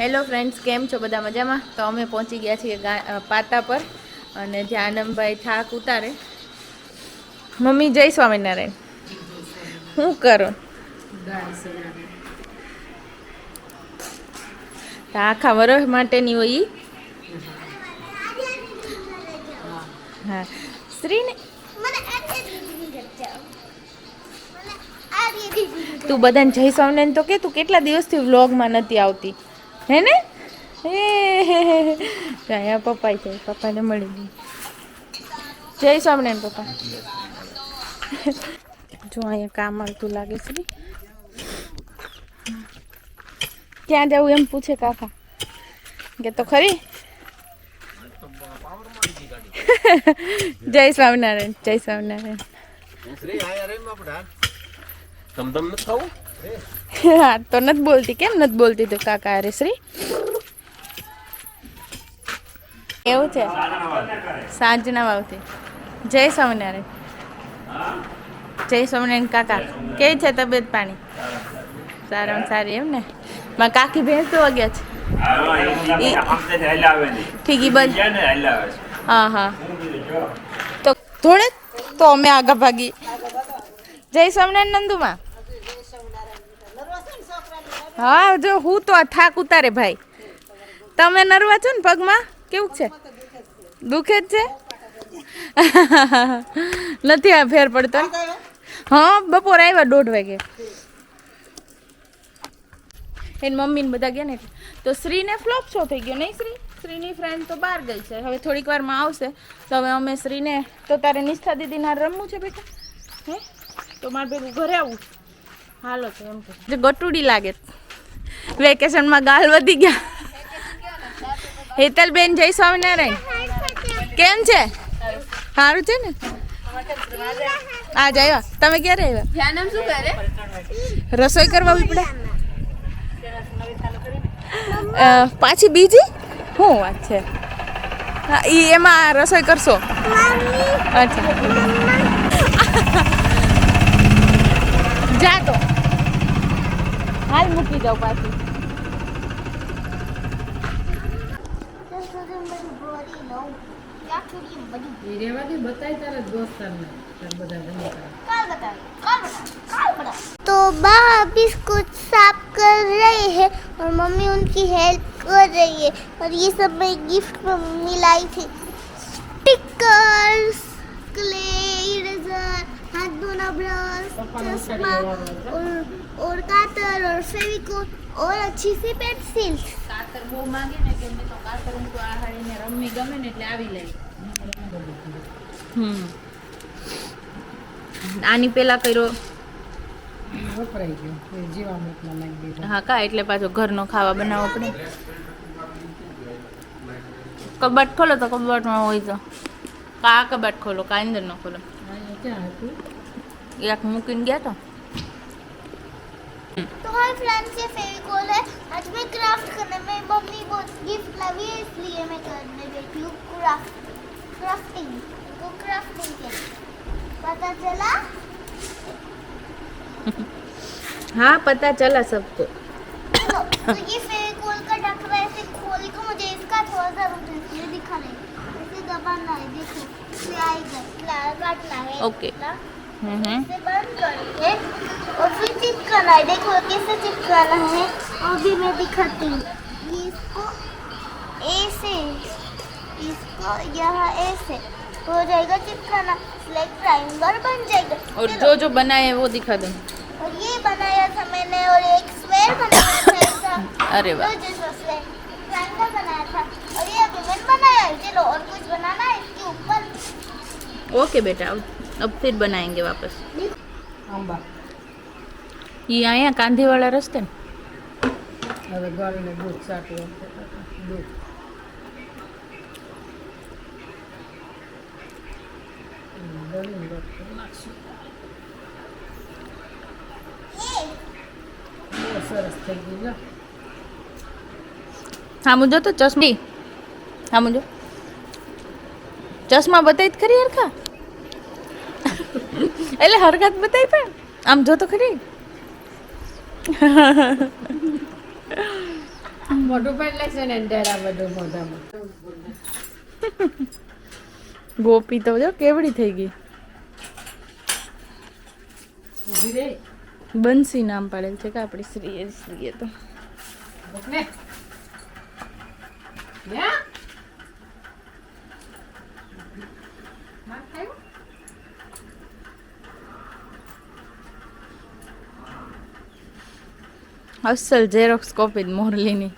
Hello friends કેમ છો બધા મજામાં? તો અમે પહોંચી ગયા છીએ પાતા પર અને જ્યાં આનંદભાઈ થાક ઉતારે. મમ્મી, જય સ્વામિનારાયણ. શું કરો? આખા વરસ માટેની હોય હા. શ્રીને તું બધાને જય સ્વામિનારાયણ તો કે તું કેટલા દિવસથી વ્લોગમાં નથી આવતી? હે ને. તો અહીંયા પપ્પા છે પપ્પાને મળી ગઈ. જય સ્વામિનારાયણ પપ્પા. જો અહીંયા કામ આવતું લાગે છે ક્યાં જવું એમ પૂછે કાકા. કે તો ખરી? જય સ્વામિનારાયણ જય સ્વામિનારાયણ. તમ નથી ખાવું હા તો નથી બોલતી કેમ? નથી બોલતી તો કાકા અરે શ્રી એવું છે? સાંજના વાવથી. જય સ્વામિનારાયણ. જય સ્વામિનારાયણ કાકા. કેવી છે તબિયત પાણી? સારામાં સારી એમ ને? મારા કાકી ભેંસ તો વાગ્યા છે. ઠીકી બંધ. હા હા. તો થોડે તો અમે આગા ભાગી. જય સ્વામિનારાયણ નંદુમાં. હા, જો હું તો થાક ઉતારે ભાઈ. તમે નરવા છો ને પગમાં? કેવું છે? દુખે જ છે? નથી આ ફેર પડતો? હા, બપોર આવ્યા દોઢ વાગે. એની મમ્મી ને બધા ગયા ને તો શ્રીને ફ્લોપ શો થઈ ગયો નહીં શ્રી? શ્રીની ફ્રેન્ડ તો બહાર ગઈ છે. હવે થોડીક વારમાં આવશે. તો હવે અમે શ્રીને, તો તારે નિષ્ઠા દીદીના રમવું છે બેટા? હે? તો મારે ભેગું ઘરે આવું હાલો તો એમ કે ગટુડી લાગે. વેકેશનમાં ગાલ વધી ગયા. હેતલબેન જય સ્વામિનારાયણ. કેમ છે? સારું છે ને? આજ આવ્યા. તમે ક્યારે આવ્યા? રસોઈ કરવા પડે પાછી બીજી? શું વાત છે. ઈ એમાં રસોઈ કરશો? અચ્છા. જા તો હાલ મૂકી જાઉં પાછી. तो बा बिस्कुट साफ कर रहे हैं और मम्मी उनकी हेल्प कर रही है और ये सब मैं गिफ्ट में मिलाई थी स्टिकर्स क्ले इरेजर हाथ धोना ब्रश चश्मा और और कातर और फेविकोल और अच्छी सी पेंसिल्स કાતર બહુ માંગે ને કે મેં તો કાતર હું તો આ હાડીને રમવી ગમે ને એટલે આવી લઈ હમ આની પેલા કર્યો વપરાઈ ગયું એ જીવામૃતમાં નાખી દીધું હા કા એટલે પાછો ઘરનો ખાવા બનાવવો પડે કબાટ ખોલો તો કબાટમાં હોય તો કા આ કબાટ ખોલો કા અંદર નો ખોલો અહીંયા ક્યાં હતું એક મૂકીને ગયા તો तो हाय फ्रेंड्स ये फेविकोल है आज मैं क्राफ्ट करने में मम्मी बहुत गिफ्ट लाई है इसलिए मैं करने बैठी हूँ क्राफ्ट क्राफ्टिंग तो क्राफ्टिंग के पता चला? हाँ पता चला सबको। तो, तो ये फेविकोल का ढक्कन ऐसे खोल के मुझे इसका थोड़ा सा रुक ये दिखाना है। ऐसे दबाना है देखो ये आएगा फ्लावर काटना है ओके। हम्म हम्म। इसे बंद करके और फिर चिपकाना है देखो कैसे चिपकाना है। और भी मैं दिखाती हूँ ये इसको इसको यहाँ ऐसे हो जाएगा चिपकाना लाइक ट्रायंगल बन जाएगा और चलो, जो जो बनाए हैं वो दिखा दो और ये बनाया था मैंने और एक स्क्वायर बनाया था ऐसा अरे वाह दो जैसा स्क्वायर ट्रायंगल बनाया था और ये अभी मैंने बनाया है चलो और कुछ बनाना है इसके ऊपर ओके बेटा अब अब फिर बनाएंगे वापस આંબા ये आया कांधी वाला रस्ते में હવે ગળને દૂધ સાટવું દૂધ સરસ થઈ ગયું લો હા મુજો તો ચશ્મા. હા જો. ચશ્મા બતાવી ખરી હરખા. એટલે હરકત બતાવી પણ. આમ જો તો ખરી. મોઢું પણ લેશે ને ડેરા બધું મોઢામાં. ગોપી તો જો કેવડી થઈ ગઈ. બંસી નામ પાડેલ છે કે આપણી શ્રીએ શ્રીએ તો. અસલ ઝેરોક્સ કોપી મોરલીની.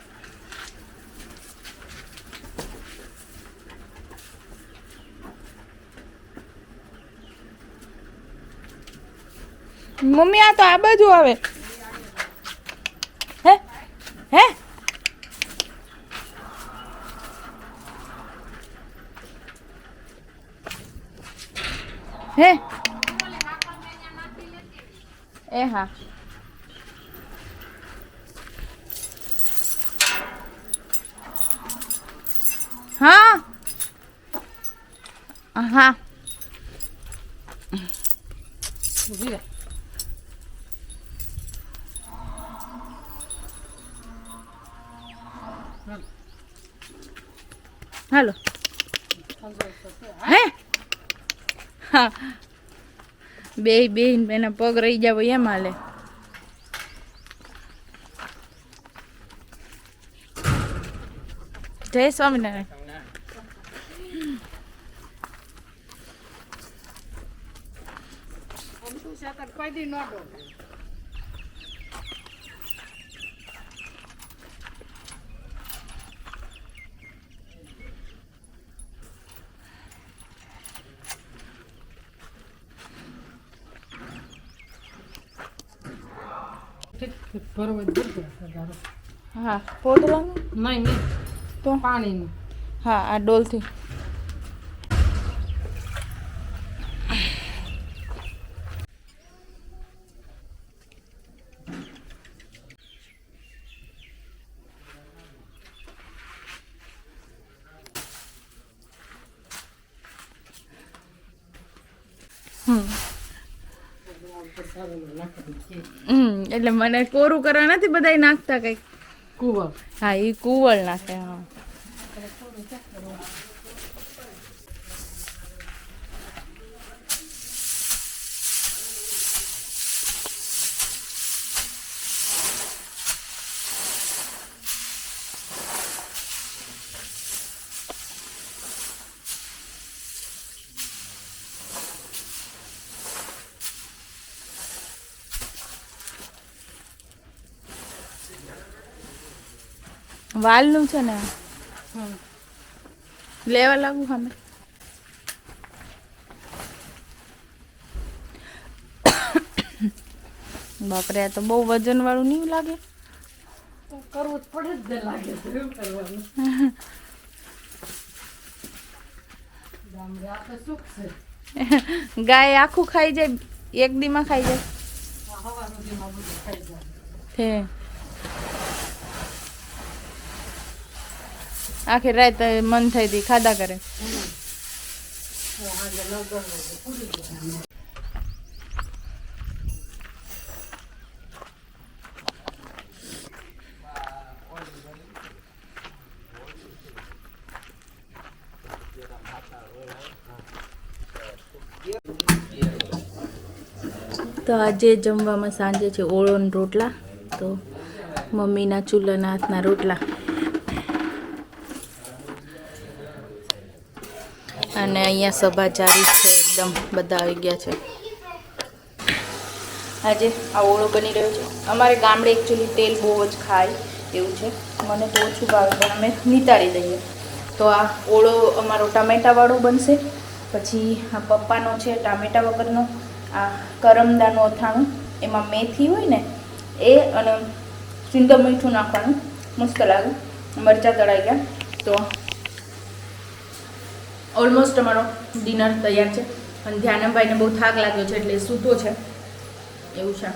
મમ્મી આ તો આ બાજુ આવે. હે? હે? હે? એ હા. હા. હા. હાલો હે? હા. બે બે, એના પગ રહી જાવ એમ હાલે. જય સ્વામિનારાયણ. કોઈ દી નોટો હા પોતરાનું નહીં નહીં તો પાણીનું હા આ ડોલથી હમ હમ એટલે મને કોરું કરવા નથી બધા નાખતા કંઈક. કુવળ. હા એ કુવળ નાખે હા. વાલનું છે ને. લેવા લાગુ અમે. બાપરે આ તો બહુ વજન વાળું નહીં લાગે? કરવું જ પડે જ લાગે કરવાનું. ગાય આખું ખાઈ જાય એક દીમાં ખાઈ જાય આ હવા સુધીમાં બધું ખાઈ જાય છે આખી રાત મન થઈ હતી, ખાધા કરે. તો આજે જમવામાં સાંજે છે ઓળો રોટલા, તો મમ્મીના ચૂલાના હાથના રોટલા. અને અહીંયા સભા ચાલી છે એકદમ, બધા આવી ગયા છે. આજે આ ઓળો બની રહ્યો છે. અમારે ગામડે એકચ્યુઅલી તેલ બહુ જ ખાય એવું છે. મને તો ઓછું ભાવે, પણ અમે નિતાળી દઈએ. તો આ ઓળો અમારો ટામેટાવાળો બનશે. પછી આ પપ્પાનો છે, ટામેટા વગરનો. આ કરમદાનું અથાણું, એમાં મેથી હોય ને, એ અને સિંધો મીઠું નાખવાનું. મસ્ત લાગે. મરચાં તળાઈ ગયા. તો ઓલમોસ્ટ અમારો ડિનર તૈયાર છે. અને ધ્યાનમભાઈને બહુ થાક લાગ્યો છે એટલે સૂતો છે. એવું છે.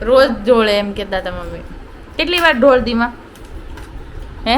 રોજ જોડે એમ કહેતા હતા મમ્મી. કેટલી વાર ઢોળ દીમાં હે.